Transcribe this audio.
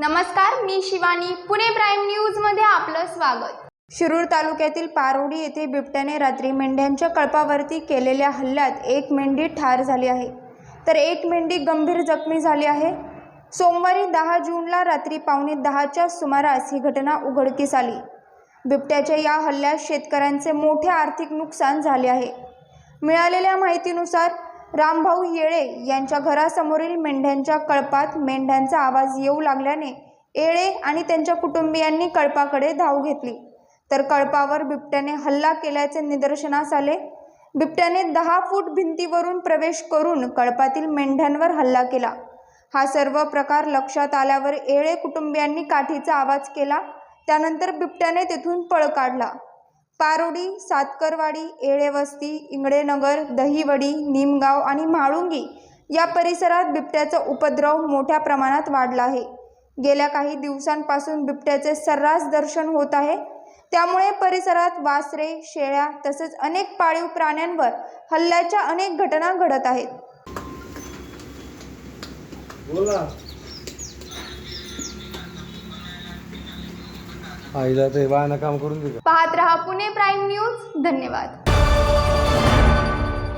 नमस्कार मी शिवानी. पुणे प्राईम न्यूजमध्ये आपलं स्वागत. शिरूर तालुक्यातील पारोडी येथे बिबट्याने रात्री मेंढ्यांच्या कळपावरती केलेल्या हल्ल्यात एक मेंढी ठार झाली आहे. तर एक मेंढी गंभीर जखमी झाली आहे. सोमवारी दहा जूनला रात्री पावणे दहाच्या सुमारास ही घटना उघडकीस आली. बिबट्याच्या या हल्ल्यात शेतकऱ्यांचे मोठे आर्थिक नुकसान झाले आहे. मिळालेल्या माहितीनुसार रामभाऊ येळे यांच्या घरासमोरील मेंढ्यांच्या कळपात मेंढ्यांचा आवाज येऊ लागल्याने येळे आणि त्यांच्या कुटुंबियांनी कळपाकडे धाव घेतली. तर कळपावर बिबट्याने हल्ला केल्याचे निदर्शनास आले. बिबट्याने दहा फूट भिंतीवरून प्रवेश करून कळपातील मेंढ्यांवर हल्ला केला. हा सर्व प्रकार लक्षात आल्यावर येळे कुटुंबियांनी काठीचा आवाज केला. त्यानंतर बिबट्याने तेथून पळ काढला. पारोडी सातकरवाडी येळेवस्ती इंगळेनगर दहिवडी निमगाव आणि म्हाळुंगी या परिसरात बिबट्याचा उपद्रव मोठ्या प्रमाणात वाढला आहे. गेल्या काही दिवसांपासून बिबट्याचे सर्रास दर्शन होत आहे. त्यामुळे परिसरात वासरे शेळ्या तसेच अनेक पाळीव प्राण्यांवर हल्ल्याच्या अनेक घटना घडत आहेत. आईला ते बायानं काम करून दे पाहत रहा पुणे प्राईम न्यूज. धन्यवाद.